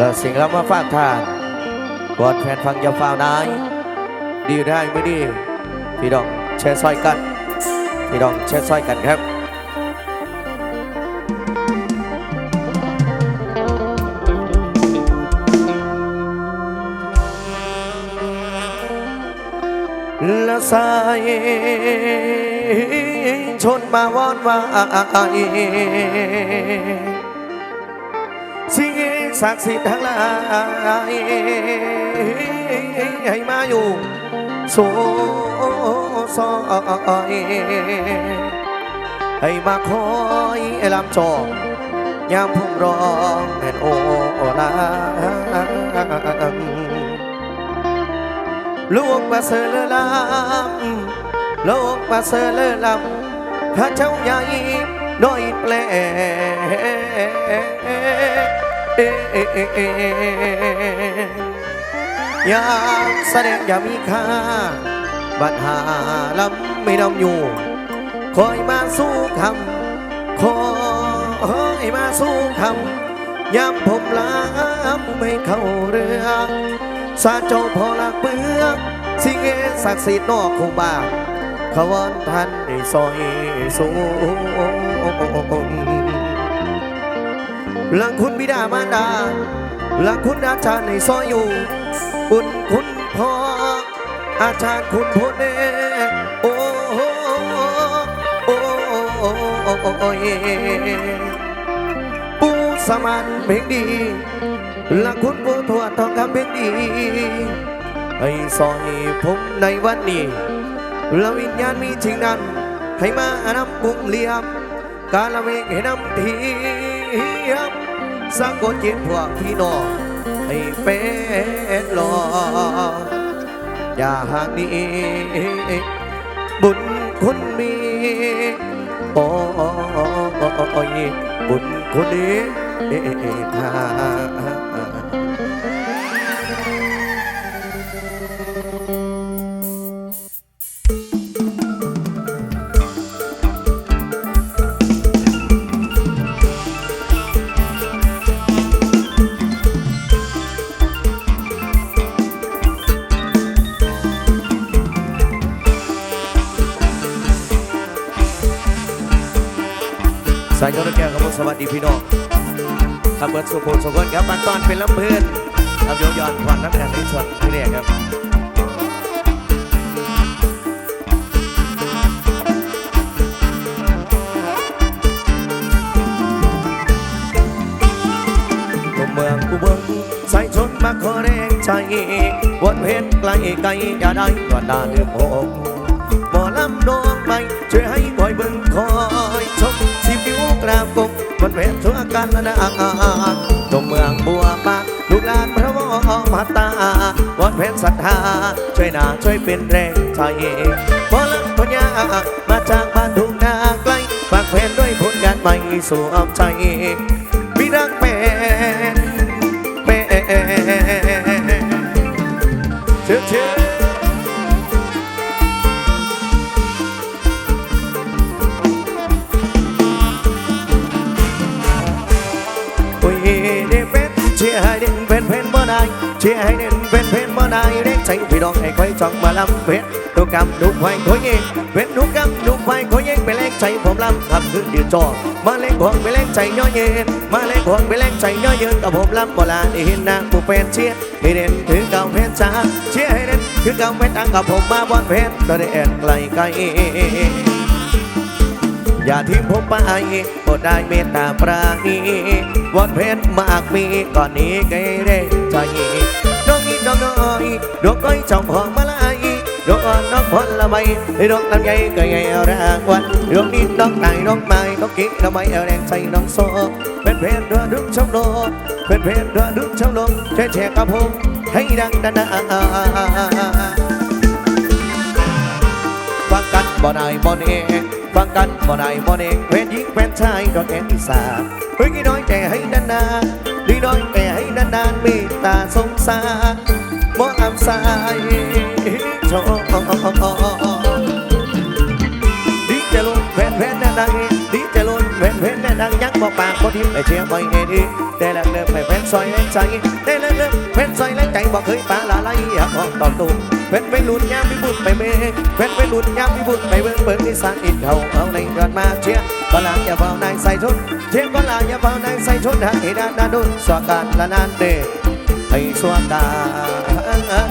แล้วสิ่งเรามาฝากทานก่อนแฟนฟังอย่าฟ้าวนายดีได้ไม่ดี พี่น้องแชร์ซอยกัน พี่น้องแชร์ซอยกันครับละสายชนมาวอนวายสิ่ง ศักดิ์สิทธิ์ทั้งหลายให้มาอยู่โซซอยให้มาคอยลำจองยามพุ่งร้องแม่นโอลาลูกมาเสลลำลูกมาเสลลำข้าเจ้าใหญ่น้อยแปล อยามแสดงอย่ามีค่า บัดหาลำไม่ดำอยู่ คอยมาสู้คำ คอยมาสู้คำยามผมลำไม่เข้าเรือสาเจ้าพอลักเบือกสิ่งศักดิ์สิทธิ์นอกคูบาขวอนท่านได้ซอยสูง หลังคุณบิดามารดาหลังคุณอาจารย์ในซอยอยู่บุญคุณพ่ออาจารย์คุณพูดเนโอ้โอ้โอ้โอ้ปูสมานเพลงดีและคุณผู้ทวดทองคำเพชรดีให้ซอยผมในวันนี้และวิญญาณมีจริงนั้น ให้มานำบุ้งเลียม กาลเวงให้นำทีมสังกดจิตพวกพี่น้องให้เป็นหลออย่าหางนี้บุญคุณมีโอ้ยบุญคุณนี้เอกาสายยอดแก้วครับผมสวัสดีพี่น้องขับเบิร์ดสุภูสุขนครับบางตอนเป็นลำเพื่อนครับยกย้อนความน้ำแข็งในส่วนที่เรียครับตัวเมืองอุบลสายชนมาขอแรงใจวนเพชรไกลไกลอย่าได้กว่าดาลืมอกหมอลำดวงใหม่ช่วยให้คอยเบิ่งคอ ยชมสิบิวกราบกบวันเพชรชั่วกันนะนาตัวเมืองบัวปากลูกหลานพระวอมาตาวันเพชรศรัทธา ช่วยหนาช่วยเป็นแรงใจบอลำพญามาจากบ้านทุ่งนาไกลฝากเพลด้วยผลงานใหม่สู่อ้อมใจ เชียร์ให้เด่นเป็นเพนบ่ได้เด็กใจพี่น้องให้คอยจ้องมาลำเพชรดูกำดูไฟคอยเองเป็นดูกำดูไฟคอยเองไปแรงใจผมลำทำขึ้นยืนจอมาเล่นห่วงไปแรงใจย่อเย็นมาเล่นห่วงไปแรงใจย่อเย็นกับผมลำโบราณได้เห็นนางผู้เป็นเชียร์ให้เด่นถือเก่าเพชรจ้าเชียร์ให้เด่นถือเก่าเพชรตั้งกับผมมาบนเพชรตอนได้แอนไกลไกล อย่าทิ้งผมไปโปรดได้เมตตาปราณีวันเพชรมากมีก่อนนี้ไกลเร่ใจน้องอีน้องน้อยดวงก้อยจอมหอมมาลายดวงอ่อนน้องพลละไมดวงลำไยก็ใหญ่รางวัลดวงนี้น้องนายน้องไม้น้องกิ๊กละไมเอาแรงใจน้องโซเป็นเพชรเรือดึงช่องโลกเป็นเพชรเรือดึงช่องโลกแช่แช่กับผมให้ดังดังฟังกันบ่ได้บ่เอง ฟังกันบ่ได้บ่เองเพนหญิงเป็นชายดอกแอนอีสานเฮ้ยน้อยแต่ให้นานานๆดีน้อยแต่ให้นานานๆเมตตาสงสารบ่อำสายชอบดีจะลงแฟนแฟนนานาดีจะลงเว้นเว้นแต่ดังยังบอกปากคนทิพย์แต่เชียร์ไว้ให้ดีแต่ละเริ่มให้เว้นซอยแรงใจแต่ละเริ่มเว้นซอยแรงใจบอกเคยปาละไล่อยากออกตอบตู เว้นไปหลุดยามพิบุญไปเมเว้นไปหลุดยามพิบุญไปเบิ่งเบิ่งที่สร้างอินเขาเอาในเกิดมาเชียก็ลาอย่าเบานายใส่ชุดเชียร์ก็ลาอย่าเบานายใส่ชุดหากเหตุดาดาดุนสวาการละนานเดให้สวาการ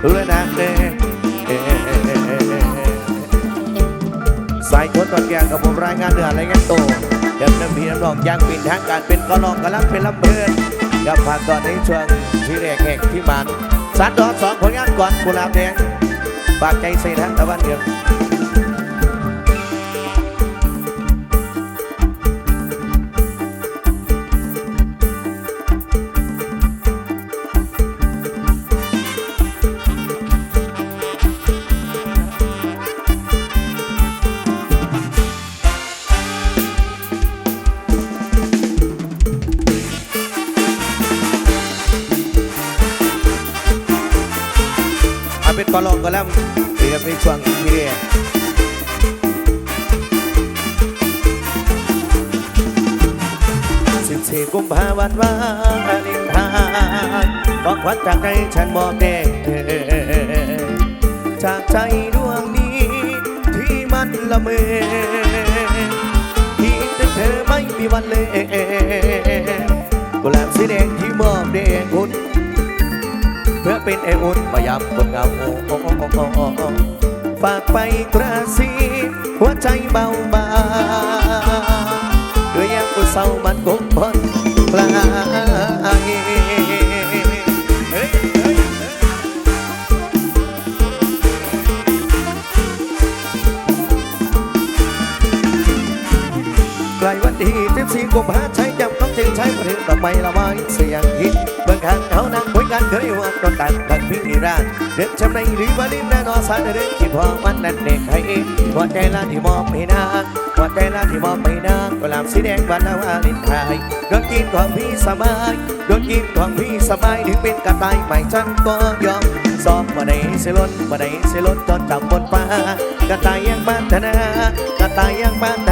เดละนานเดสายชนตอนแก่กับผมรายงานเนื้อรายงานโตเดิมเดิมพีน้ำนองยางปินทางการเป็นกลองกำลังเป็นลำเพลินกับผ่านตอนในช่วงที่แรกแหกที่มัน สารดอสองผลงานก่อนกุหลาบแดงปากใจใส่ทางตะวันเดือาเป็น ก็ลองกำลังเรียนในช่วงที่แรกสิบสี่กุมภาพันธ์วันวาเลนไทน์บอกวันจากใจฉันบอกเด็กจากใจดวงนี้ที่มันละเมอที่เธอไม่มีวันเลยกุหลาบสีแดงที่มอบเด็กคุณ เพื่อเป็นไออุ่นมายามคนเงาฝากไปกระซิบหัวใจเบาบางด้วยยังกูเศร้ามันกุมพันปลายเฮ้ยเฮ้ยเฮ้ยใกล้วันที่สิบสีกุมภาใช้จำต้องจึงใช้ประเด็นต่อไปละไว้เสียงฮิตเบื้องข้างเขา เคยว่าตอนต่างกันพิธีร่างเด็กชำในหรือว่าลิ้นแน่นอนสารเด็กที่พอวันนั้นเด็กให้หัวใจละที่มองไม่นางหัวใจละที่มองไม่นางกุหลาบสีแดงวันละวาลินไทยโดนกินของพี่สบายโดนกินของพี่สบายถึงเป็นกระต่ายไม่ฉันก็ยอมสอบมาได้เสล้นมาได้เสล้นจนจับบนฟ้ากระต่ายยังปรารถนากระต่ายยังปรารถนา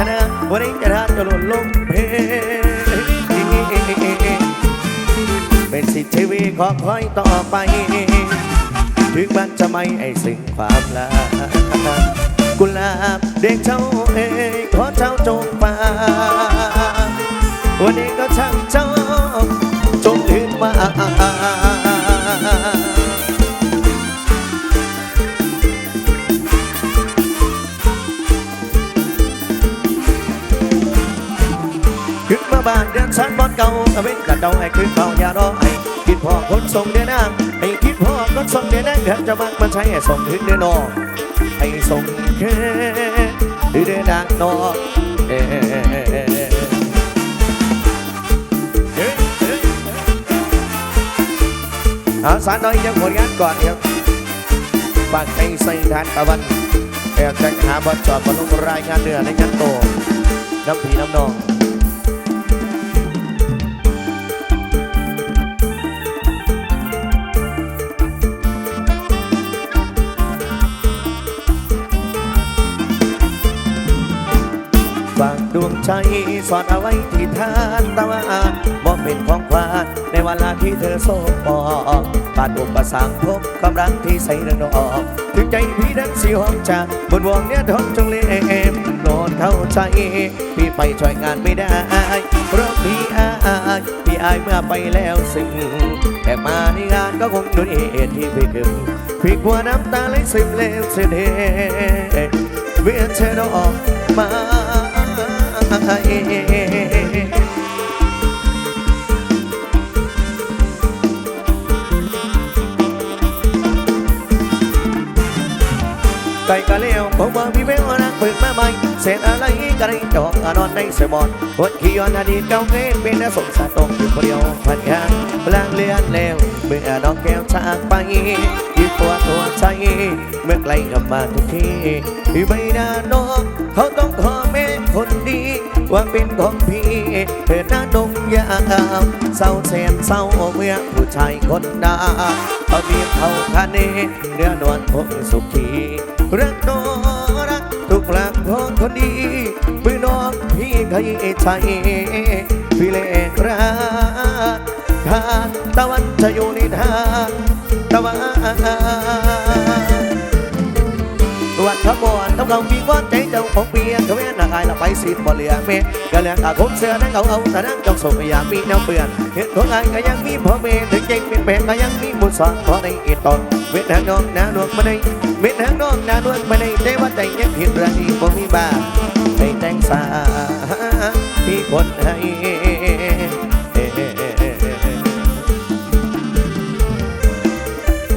ของคอยต่อไป ถึงมันจะไม่ไอสิ่งความลากุหลาบเด็กเจ้าเองขอเจ้าจงฟังวันนี้ก็ช่างเจ้าจงถึงมาขึ้นมาบ้านเดือนสันบอนเก่าตะเวนกระเดาไอ้ขึ้นเบาอย่ารอไอ้ คิดพ่อคนส่งเดือนนางไอ้คิดพ่อคนส่งเดือนนางเดือนจะมักมันใช้ส่งถึงเดือนนอไอ้ส่งแค่เดือนนางนอเออาสารน้อยยังผลงานก่อนครับฝากใจใส่ทานตะวันแอบจะหาบอลจอดบอลลงรายงานเดือนในงานโตน้ำผีน้ำนอง ใจสอดเอาไว้ที่ทานตะวันบอกเป็นของขวัญในเวลาที่เธอโศกบอกปาดอุปสรรคพบกำลังที่ใส่รื่องนอกถึงใจพี่นั้นสีห้องจากบนวงเนี้ยท้องจงเล่มโปรดเข้าใจ พี่ไปช่วยงานไม่ได้เพราะพี่อายพี่อายเมื่อไปแล้วสิ่งแต่มาในงานก็คงด้วยเหตุที่พี่ดึงพี่กลัวน้ำตาไหลสิบเลวเสียเดเวียนเธอออกมา ไก่กะเลี้ยวผมว่าพี่เวลนักเปิดมาใหม่เสร็จอะไรกันไอ้จอกนอนในสมอนวัดขี้ย้อนอดีตเก่าเงินเป็นนสงสารตกอยู่คนเดียวพันยางลางเลียนแล้วเบื่อดอกแก้วจากไปยืดตัวตัวใจเมื่อไกลกลับมาทุกทีพี่ไม่น่านอกเขาต้องขอแม่คนดี ว่าเป็นของพี่เธอหน้าดงยามเศร้าแสนเศร้าเมื่อผู้ชายคนดาเอาเทียบเขาคาเนเนื้อนวลพงสุขีรักน้อรักทุกหลังของคนดีมือน้องพี่เคยใจพี่เลกรักทานตะวันจะอยู่ในทางตะวัน วัดขบวนต้องเรามีว่าใจเจ้าของเปียก็แม่นายละไปสิบ่เหลือเมก็เหลืออาคมเสือนั่งเอาเอาแต่นั่งจองส่งอยากมีแนวเปื่อนเห็นของอายก็ยังมีพ่อแม่ถึงเจงเป็นแม่ก็ยังมีมุสอนพอในอีตอนเวทหางนองนาดวงมาในเวทหางนองนาดวงมาในแต่ว่าใจยังผิดเรื่องนี้บ่มีบ้าให้แต่งสาที่คนให้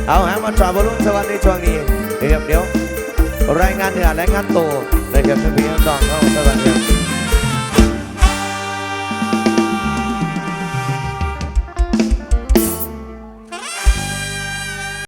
เอาหามาจอบอลลูนสวัสดีช่วงนี้เดี๋ยวเดี๋ยว รายงานเหนือและงานโตนะครับพี่น้องเขาสวัสดีครับ